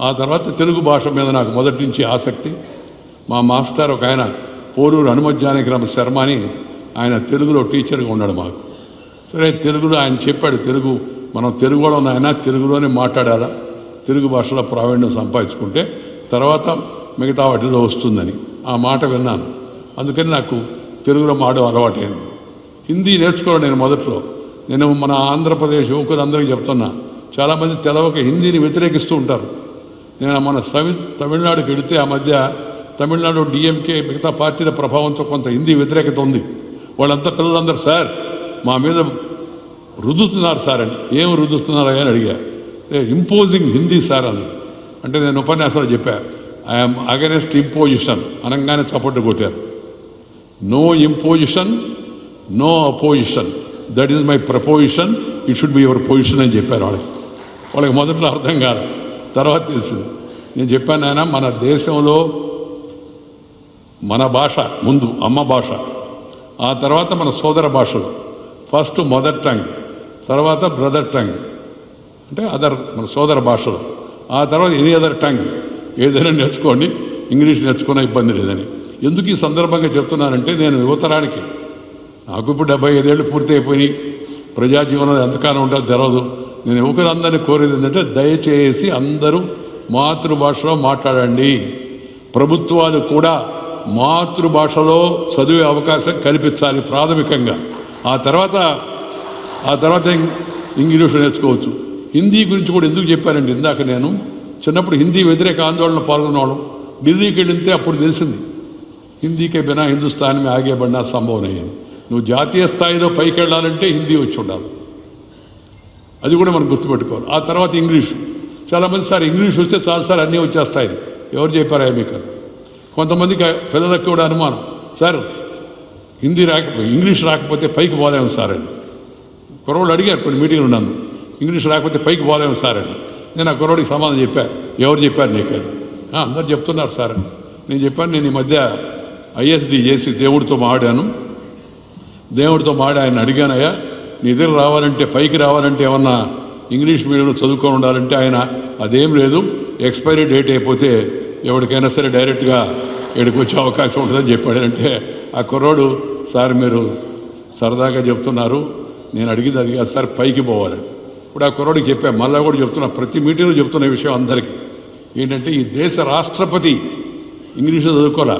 ఆ తర్వాత తెలుగు భాష మీద నాకు మొదటి నుంచి ఆసక్తి. మా మాస్టర్ ఒక ఆయన పోరూరు హనుమజ్జానకిరామ శర్మ అని ఆయన తెలుగులో టీచర్గా ఉన్నాడు మాకు. సరే తెలుగులో ఆయన చెప్పాడు తెలుగు మనం తెలుగులో ఆయన తెలుగులోనే మాట్లాడాలా తెలుగు భాషలో ప్రావీణ్యం సంపాదించుకుంటే తర్వాత మిగతా వాటిలో వస్తుందని ఆ మాట విన్నాను. అందుకని నాకు తెలుగులో మాట అలవాటైంది. హిందీ నేర్చుకోవడం నేను మొదట్లో. నేను మన ఆంధ్రప్రదేశ్ యువకులందరికీ చెప్తున్నా చాలామంది తెలవక హిందీని వ్యతిరేకిస్తూ ఉంటారు. నేను మన సవి తమిళనాడుకి వెళితే ఆ మధ్య తమిళనాడు డిఎంకే మిగతా పార్టీల ప్రభావంతో కొంత హిందీ వ్యతిరేకత ఉంది. వాళ్ళంతా పిల్లలందరూ సార్ మా మీద రుద్దుతున్నారు సార్ అని. ఏం రుద్దుతున్నారా అని అడిగా. ఇంపోజింగ్ హిందీ సార్ అని. అంటే నేను ఉపన్యాసాలు చెప్పా. ఐఎమ్ అగెనెస్ట్ ఇంపోజిషన్ అనగానే చప్పట్లు కొట్టారు. No imposition no opposition that is my proposition it should be your position అని చెప్పారు వాళ్ళకి. వాళ్ళకి మొదట్లో అర్థం కాదు తర్వాత తెలిసింది. నేను చెప్పాను ఆయన మన దేశంలో మన భాష ముందు అమ్మ భాష ఆ తర్వాత మన సోదర భాషలు ఫస్ట్ మదర్ టంగ్ తర్వాత బ్రదర్ టంగ్ అంటే అదర్ మన సోదర భాషలు ఆ తర్వాత ఎనీ అదర్ టంగ్ ఏదైనా నేర్చుకోండి ఇంగ్లీష్ నేర్చుకున్న ఇబ్బంది లేదని. ఎందుకు ఈ సందర్భంగా చెప్తున్నానంటే నేను యువతరానికి నాకు ఇప్పుడు డెబ్బై ఐదేళ్ళు పూర్తి అయిపోయినాయి ప్రజాజీవనం ఎంతకాలం ఉంటుందో తెరవదు నేను ఒకరందరినీ కోరేది ఏంటంటే దయచేసి అందరూ మాతృభాషలో మాట్లాడండి. ప్రభుత్వాలు కూడా మాతృభాషలో చదివే అవకాశం కల్పించాలి ప్రాథమికంగా. ఆ తర్వాత ఆ తర్వాత ఇంగ్లీష్ నేర్చుకోవచ్చు. హిందీ గురించి కూడా ఎందుకు చెప్పానండి ఇందాక నేను? చిన్నప్పుడు హిందీ వ్యతిరేక ఆందోళన పాల్గొనవాళ్ళం ఢిల్లీకి వెళ్ళితే అప్పుడు తెలిసింది. హిందీకే బినా హిందుస్థాన్ ఆగే సంభవం అయ్యేది నువ్వు జాతీయ స్థాయిలో పైకి వెళ్ళాలంటే హిందీ వచ్చి ఉండాలి. అది కూడా మనం గుర్తుపెట్టుకోవాలి. ఆ తర్వాత ఇంగ్లీష్. చాలామంది సార్ ఇంగ్లీష్ వస్తే చాలా సార్ అన్నీ వచ్చేస్తాయి. ఎవరు చెప్పారా మీకు? కొంతమందికి పిల్లలకు కూడా అనుమానం. సార్ హిందీ రాకపోతే ఇంగ్లీష్ రాకపోతే పైకి పోలేము సార్ అని. కురవాడు అడిగారు కొన్ని మీటింగ్లు నన్ను. ఇంగ్లీష్ రాకపోతే పైకి పోలేము సార్ అని. నేను ఆ కురవాడికి సమాధానం చెప్పాను ఎవరు చెప్పారు నీకు అని. అందరు చెప్తున్నారు సార్ అని. నేను చెప్పాను నేను ఈ మధ్య ఐఎస్డి చేసి దేవుడితో మాడాను. దేవుడితో మాడి ఆయన అడిగానయ్యా నిధులు రావాలంటే పైకి రావాలంటే ఏమన్నా ఇంగ్లీష్ మీడియంలో చదువుకొని ఉండాలంటే ఆయన అదేం లేదు. ఎక్స్పైరీ డేట్ అయిపోతే ఎవరికైనా సరే డైరెక్ట్గా ఇక్కడికి వచ్చే అవకాశం ఉంటుందని చెప్పాడు. అంటే ఆ కుర్రోడు సార్ మీరు సరదాగా చెప్తున్నారు. నేను అడిగింది అది కాదు సార్ పైకి పోవాలని ఇప్పుడు ఆ కుర్రోడికి చెప్పా మళ్ళా కూడా చెప్తున్నా ప్రతి మీటింగ్లో చెప్తున్న విషయం అందరికీ. ఏంటంటే ఈ దేశ రాష్ట్రపతి ఇంగ్లీష్లో చదువుకోలే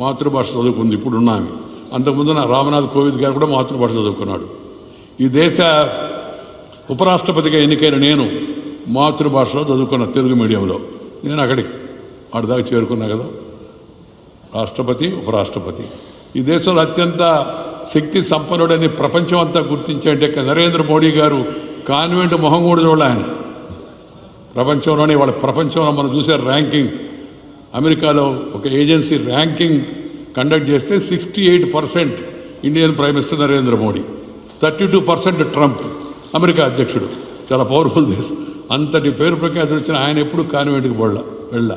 మాతృభాష చదువుకుంది ఇప్పుడు ఉన్నాను అంతకుముందు నా రామనాథ్ కోవింద్ గారు కూడా మాతృభాష చదువుకున్నాడు. ఈ దేశ ఉపరాష్ట్రపతిగా ఎన్నికైన నేను మాతృభాషలో చదువుకున్న తెలుగు మీడియంలో. నేను అక్కడికి వాడి దాకా చేరుకున్నా కదా. రాష్ట్రపతి ఉపరాష్ట్రపతి. ఈ దేశంలో అత్యంత శక్తి సంపన్నుడని ప్రపంచం అంతా గుర్తించాయంటే నరేంద్ర మోడీ గారు కాన్వెంట్ మొహం కూడా చూడాలి ఆయన. ప్రపంచంలోనే వాళ్ళ ప్రపంచంలో మనం చూసే ర్యాంకింగ్. అమెరికాలో ఒక ఏజెన్సీ ర్యాంకింగ్ కండక్ట్ చేస్తే sixty eight percent Indian prime minister Narendra Modi. Thirty two percent Trump America అధ్యక్షుడు. చాలా పవర్ఫుల్ దేశం. అంతటి పేరు ప్రఖ్యాతులు వచ్చిన ఆయన ఎప్పుడు కాన్వెంట్కి వెళ్ళ వెళ్ళ.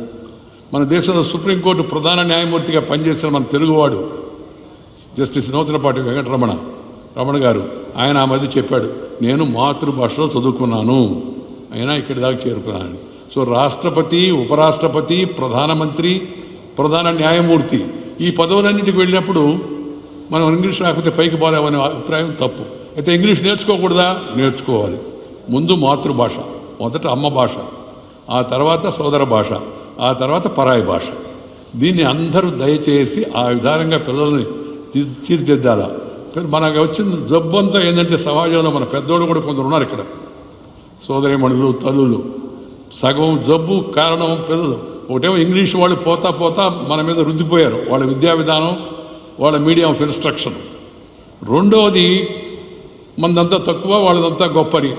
మన దేశంలో సుప్రీంకోర్టు ప్రధాన న్యాయమూర్తిగా పనిచేసిన మన తెలుగువాడు జస్టిస్ నూతనపాటి వెంకటరమణ రమణ గారు ఆయన ఆ మధ్య చెప్పాడు నేను మాతృభాషలో చదువుకున్నాను. అయినా ఇక్కడి దాకా చేరుకున్నాను సో రాష్ట్రపతి ఉపరాష్ట్రపతి ప్రధానమంత్రి ప్రధాన న్యాయమూర్తి ఈ పదవులన్నింటికి వెళ్ళినప్పుడు మనం ఇంగ్లీష్ రాకపోతే పైకి పోలేమనే అభిప్రాయం తప్పు. అయితే ఇంగ్లీష్ నేర్చుకోకూడదా? నేర్చుకోవాలి. ముందు మాతృభాష మొదట అమ్మ భాష ఆ తర్వాత సోదర భాష ఆ తర్వాత పరాయి భాష. దీన్ని అందరూ దయచేసి ఆ విధానంగా పిల్లల్ని తీ- తీర్చిదిద్దాలా? కానీ మనకు వచ్చిన జబ్బు అంతా ఏంటంటే సమాజంలో మన పెద్దోళ్ళు కూడా కొందరు ఉన్నారు ఇక్కడ. సోదరిమణులు తల్లులు. సగం జబ్బు కారణం పిల్లలు. ఒకటేమో ఇంగ్లీష్ వాళ్ళు పోతా పోతా మన మీద రుద్దిపోయారు. వాళ్ళ విద్యా విధానం వాళ్ళ మీడియం ఆఫ్ ఇన్స్ట్రక్షన్ రెండవది మనదంతా తక్కువ వాళ్ళదంతా గొప్పని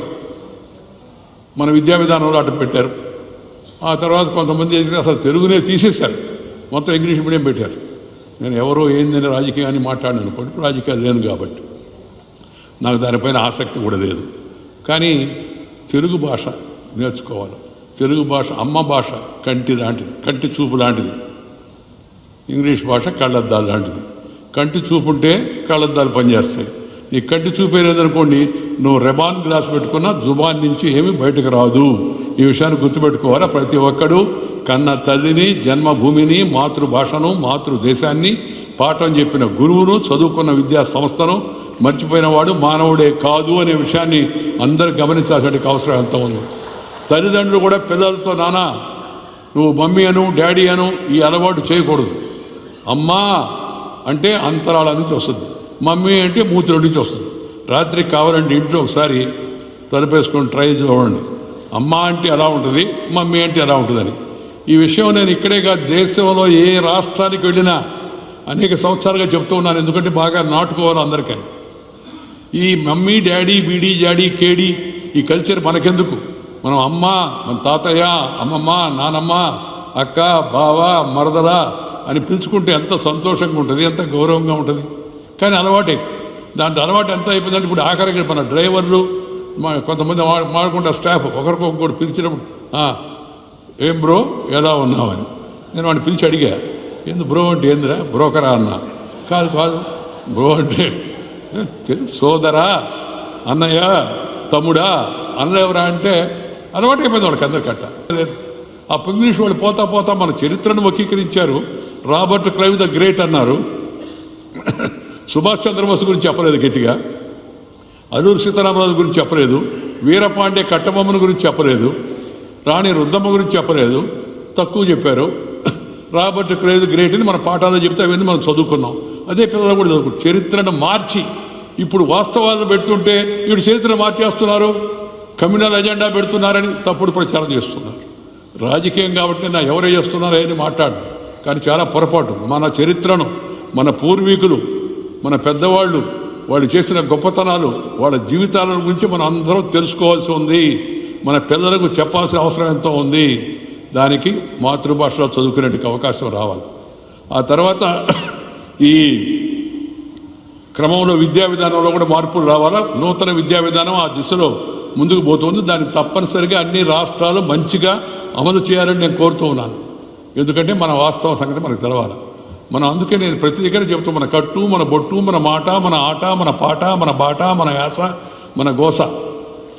మన విద్యా విధానంలో అటు పెట్టారు. ఆ తర్వాత కొంతమంది అసలు తెలుగునే తీసేశారు. మొత్తం ఇంగ్లీష్ మీడియం పెట్టారు. నేను ఎవరో ఏందని రాజకీయాన్ని మాట్లాడిన అనుకోండి రాజకీయాలు లేను కాబట్టి. నాకు దానిపైన ఆసక్తి కూడా లేదు. కానీ తెలుగు భాష నేర్చుకోవాలి. తెలుగు భాష అమ్మ భాష కంటి లాంటిది కంటి చూపు లాంటిది. ఇంగ్లీష్ భాష కళ్ళద్దాలు లాంటిది. కంటి చూపు ఉంటే కళ్ళద్దాలు పనిచేస్తాయి. నీ కంటి చూపేలేదనుకోండి నువ్వు రెబాన్ గ్లాస్ పెట్టుకున్నా జుబాన్ నుంచి ఏమీ బయటకు రాదు. ఈ విషయాన్ని గుర్తుపెట్టుకోవాలా ప్రతి ఒక్కడు? కన్న తల్లిని జన్మభూమిని మాతృభాషను మాతృదేశాన్ని పాఠం చెప్పిన గురువును చదువుకున్న విద్యా సంస్థను మర్చిపోయిన వాడు మానవుడే కాదు అనే విషయాన్ని అందరు గమనించాల్సిన అవసరం ఎంత ఉంది. తల్లిదండ్రులు కూడా పిల్లలతో నానా నువ్వు మమ్మీ అను డాడీ అను ఈ అలవాటు చేయకూడదు. అమ్మా అంటే అంతరాళ నుంచి వస్తుంది. మమ్మీ అంటే మూతిలో నుంచి వస్తుంది. రాత్రికి కావాలంటే ఇంట్లో ఒకసారి తలపేసుకొని ట్రై చూడండి అమ్మ అంటే ఎలా ఉంటుంది? మమ్మీ అంటే ఎలా ఉంటుందని. ఈ విషయం నేను ఇక్కడే కాదు దేశంలో ఏ రాష్ట్రానికి వెళ్ళినా అనేక సంవత్సరాలుగా చెప్తూ ఉన్నాను. ఎందుకంటే బాగా నాటుకోవాలి అందరికని. ఈ మమ్మీ డాడీ బీడీ జాడీ కేడీ ఈ కల్చర్ మనకెందుకు? మనం అమ్మ మన తాతయ్య అమ్మమ్మ నానమ్మ అక్క బావ మరదల అని పిలుచుకుంటే ఎంత సంతోషంగా ఉంటుంది ఎంత గౌరవంగా ఉంటుంది. కానీ అలవాటే. దాంట్లో అలవాటు ఎంత అయిపోయిందంటే ఇప్పుడు ఆఖరికి మన డ్రైవర్లు మా కొంతమంది మా- స్టాఫ్ ఒకరికొకరు పిలిచినప్పుడు ఏం బ్రో? ఎలా ఉన్నావని నేను వాడిని పిలిచి అడిగా ఏంది బ్రో అంటే ఏందిరా? బ్రోకరా అన్నా. కాదు కాదు. బ్రో అంటే "ఏ, సోదరా అన్నయ్య తమ్ముడా అన్న ఎవరా అంటే అలవాటు అయిపోయింది వాళ్ళకి అందరికట్ట. ఆ ఇంగ్లీష్ వాళ్ళు పోతా పోతా మన చరిత్రను వక్రీకరించారు. రాబర్ట్ క్లైవ్ ద గ్రేట్ అన్నారు. సుభాష్ చంద్రబోస్ గురించి చెప్పలేదు గట్టిగా. అల్లూరు సీతారామరాజు గురించి చెప్పలేదు. వీరపాండే కట్టబొమ్మను గురించి చెప్పలేదు. రాణి రుద్దమ్మ గురించి చెప్పలేదు. తక్కువ చెప్పారు. రాబర్ట్ క్రేజ్ గ్రేట్ అని మన పాఠాలు చెప్తే అవన్నీ మనం చదువుకున్నాం. అదే పిల్లలు కూడా చదువుకు చరిత్రను మార్చి. ఇప్పుడు వాస్తవాలు పెడుతుంటే వీడు చరిత్ర మార్చేస్తున్నారు. కమ్యూనల్ ఎజెండా పెడుతున్నారని తప్పుడు ప్రచారం చేస్తున్నారు. రాజకీయం కాబట్టి నా ఎవరే చేస్తున్నారో అని మాట్లాడు కానీ చాలా పొరపాటు. మన చరిత్రను మన పూర్వీకులు మన పెద్దవాళ్ళు వాళ్ళు చేసిన గొప్పతనాలు వాళ్ళ జీవితాల గురించి మనం అందరం తెలుసుకోవాల్సి ఉంది. మన పిల్లలకు చెప్పాల్సిన అవసరం ఎంతో ఉంది. దానికి మాతృభాషలో చదువుకునేటికి అవకాశం రావాలి. ఆ తర్వాత ఈ క్రమంలో విద్యా విధానంలో కూడా మార్పులు రావాలా? నూతన విద్యా విధానం ఆ దిశలో ముందుకు పోతుంది. దాన్ని తప్పనిసరిగా అన్ని రాష్ట్రాలు మంచిగా అమలు చేయాలని నేను కోరుతూ ఉన్నాను. ఎందుకంటే మన వాస్తవ సంగతి మనకు తెలవాలి. మనం అందుకే నేను ప్రతి దగ్గర చెప్తూ మన కట్టు మన బొట్టు మన మాట మన ఆట మన పాట మన బాట మన యాస మన గోస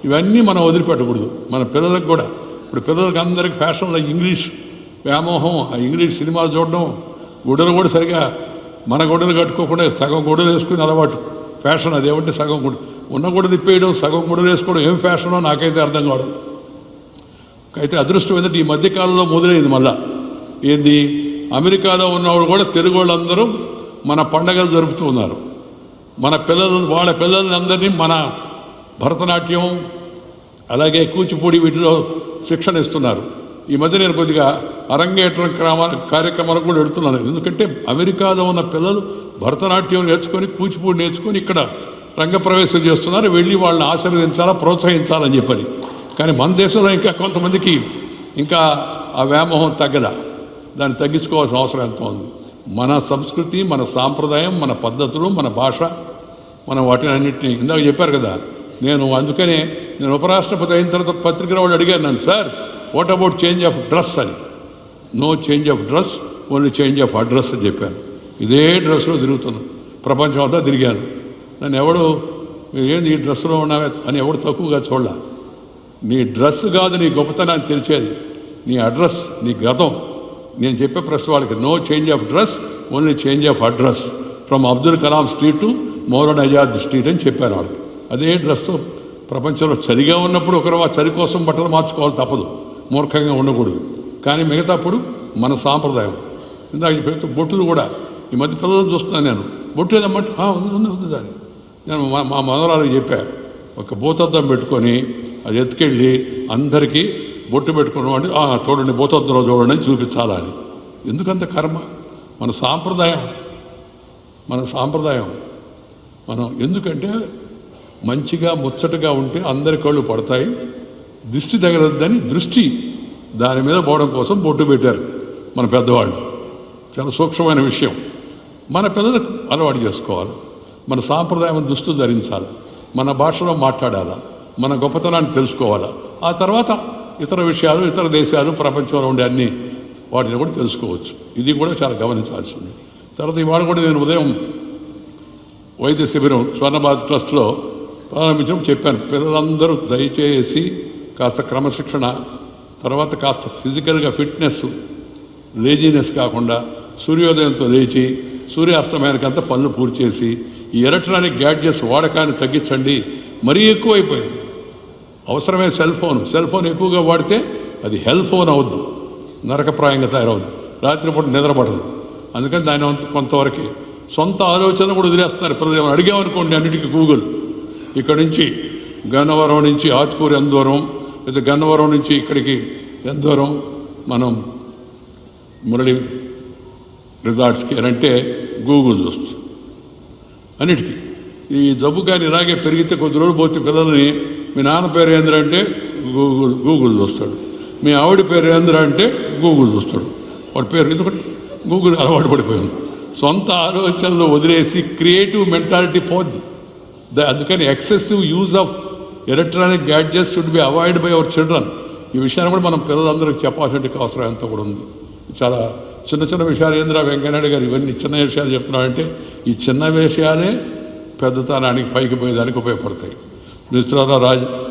ఇవన్నీ మనం వదిలిపెట్టకూడదు. మన పిల్లలకు కూడా. ఇప్పుడు పిల్లలకి అందరికి ఫ్యాషన్లో ఇంగ్లీష్ వ్యామోహం ఆ ఇంగ్లీష్ సినిమాలు చూడడం గుడ్డలు కూడా సరిగా మన గుడ్డలు కట్టుకోకుండా సగం గుడ్డలు వేసుకుని అలవాటు. ఫ్యాషన్ అదేమంటే సగం గుడ్డ ఉన్న గుడ్డ తిప్పేయడం సగం గుడ్డలు వేసుకోవడం ఏం ఫ్యాషనో నాకైతే అర్థం కావడం అయితే అదృష్టం ఏంటంటే ఈ మధ్యకాలంలో మొదలైంది మళ్ళీ. ఏంది? అమెరికాలో ఉన్నవాళ్ళు కూడా తెలుగు వాళ్ళందరూ మన పండగలు జరుపుతూ ఉన్నారు. మన పిల్లలు వాళ్ళ పిల్లల్ని అందరినీ మన భరతనాట్యం అలాగే కూచిపూడి వీటిలో శిక్షణ ఇస్తున్నారు. ఈ మధ్య నేను కొద్దిగా అరంగేట్రం క్రమ కార్యక్రమాలకు కూడా వెళుతున్నాను. ఎందుకంటే అమెరికాలో ఉన్న పిల్లలు భరతనాట్యం నేర్చుకొని కూచిపూడి నేర్చుకొని ఇక్కడ రంగప్రవేశం చేస్తున్నారు. వెళ్ళి వాళ్ళని ఆశీర్వదించాలా ప్రోత్సహించాలని చెప్పని. కానీ మన దేశంలో ఇంకా కొంతమందికి ఇంకా ఆ వ్యామోహం తగ్గదా? దాన్ని తగ్గించుకోవాల్సిన అవసరం ఎంతో ఉంది? మన సంస్కృతి మన సాంప్రదాయం మన పద్ధతులు మన భాష మనం వాటిని అన్నింటినీ ఇందాక చెప్పారు కదా. నేను అందుకనే నేను ఉపరాష్ట్రపతి అయిన తర్వాత పత్రికలో వాళ్ళు అడిగారు నన్ను sir what about change of dress అని? No change of dress only change of address అని చెప్పాను. ఇదే డ్రెస్లో తిరుగుతున్నాను. ప్రపంచం అంతా తిరిగాను. నన్ను ఎవడు ఏంది ఈ డ్రెస్సులో ఉన్నావే? అని ఎవడు తక్కువగా చూడాల. నీ డ్రెస్ కాదు నీ గొప్పతనాన్ని తెలిసేది నీ అడ్రస్ నీ గతం నేను చెప్పే ప్రశ్న వాళ్ళకి no change of dress only change of address from Abdul Kalam street to Maulana Azad street అని చెప్పాను వాళ్ళకి. అదే డ్రెస్తో ప్రపంచంలో చలిగా ఉన్నప్పుడు ఒకరు ఆ చలి కోసం బట్టలు మార్చుకోవాలి తప్పదు. మూర్ఖంగా ఉండకూడదు. కానీ మిగతాప్పుడు మన సాంప్రదాయం. ఇందాక చెప్పినట్టు బొట్టులు కూడా. ఈ మధ్య పిల్లలు చూస్తున్నాను నేను. బొట్టు ఏదమ్మంటే ఉంది ఉంది ఉంది దాన్ని నేను మా మా మనవరాలకు చెప్పా. ఒక భూతద్దం పెట్టుకొని అది ఎత్తుకెళ్ళి అందరికీ బొట్టు పెట్టుకున్నవాడిని "ఆ, చూడండి భూతద్దంలో చూడండి అని ఎందుకంత కర్మ? మన సాంప్రదాయం. మన సాంప్రదాయం. మనం ఎందుకంటే మంచిగా ముచ్చటగా ఉంటే అందరి కళ్ళు పడతాయి. దృష్టి తగలద్దని దృష్టి దాని మీద పోవడం కోసం బొట్టు పెట్టారు మన పెద్దవాళ్ళు. చాలా సూక్ష్మమైన విషయం. మన పిల్లలకు అలవాటు చేసుకోవాలి. మన సాంప్రదాయం దుస్తులు ధరించాలి. మన భాషలో మాట్లాడాలా? మన గొప్పతనాన్ని తెలుసుకోవాలా? ఆ తర్వాత ఇతర విషయాలు ఇతర దేశాలు ప్రపంచంలో ఉండే అన్ని వాటిని కూడా తెలుసుకోవచ్చు. ఇది కూడా చాలా గమనించాల్సి ఉంది తర్వాత ఇవాళ కూడా నేను ఉదయం వైద్య శిబిరం స్వర్ణబాద్ ట్రస్ట్లో ప్రారంభించడం చెప్పాను. పిల్లలందరూ దయచేసి కాస్త క్రమశిక్షణ తర్వాత కాస్త ఫిజికల్గా ఫిట్నెస్ లేజీనెస్ కాకుండా సూర్యోదయంతో లేచి సూర్యాస్తమయానికంతా పనులు పూర్తి చేసి ఈ ఎలక్ట్రానిక్ గ్యాడ్జెట్స్ వాడకాన్ని తగ్గించండి. మరీ ఎక్కువైపోయింది. అవసరమే సెల్ ఫోన్. సెల్ ఫోన్ ఎక్కువగా వాడితే అది హెల్ ఫోన్ అవద్దు నరకప్రాయంగా తయారవద్దు రాత్రిపూట నిద్రపడదు. అందుకని దాని కొంతవరకు సొంత ఆలోచన కూడా వదిలేస్తున్నారు. పిల్లలు ఏమైనా అడిగామనుకోండి అన్నిటికీ గూగుల్. ఇక్కడ నుంచి గన్నవరం నుంచి ఆత్కూరు ఎంత దూరం? లేదా గన్నవరం నుంచి ఇక్కడికి ఎంత దూరం? మనం మురళి రిజార్ట్స్కి అని అంటే గూగుల్ చూస్తుంది అన్నిటికీ. ఈ జబ్బు కానీ ఇలాగే పెరిగితే కొద్ది రోజులు పోతే పిల్లల్ని మీ నాన్న పేరు ఏంద్ర అంటే గూగుల్ గూగుల్ చూస్తాడు. మీ ఆవిడ పేరు ఏంద్ర అంటే గూగుల్ చూస్తాడు. వాడి పేరు ఎందుకంటే గూగుల్ అలవాటు పడిపోయింది. సొంత ఆలోచనలు వదిలేసి క్రియేటివ్ మెంటాలిటీ పోద్ది. ద అందుకని excessive use of electronic gadgets should be avoid by our children. ఈ విషయాన్ని కూడా మనం పిల్లలందరికీ చెప్పాల్సిన అవసరం ఎంత కూడా ఉంది. చాలా చిన్న చిన్న విషయాలు ఏంద్రా వెంకయ్యనాయుడు గారు ఇవన్నీ చిన్న విషయాలు చెప్తున్నాడంటే ఈ చిన్న విషయాలే పెద్దతనానికి పైకి పోయేదానికి ఉపయోగపడతాయి. Mestre Ararai,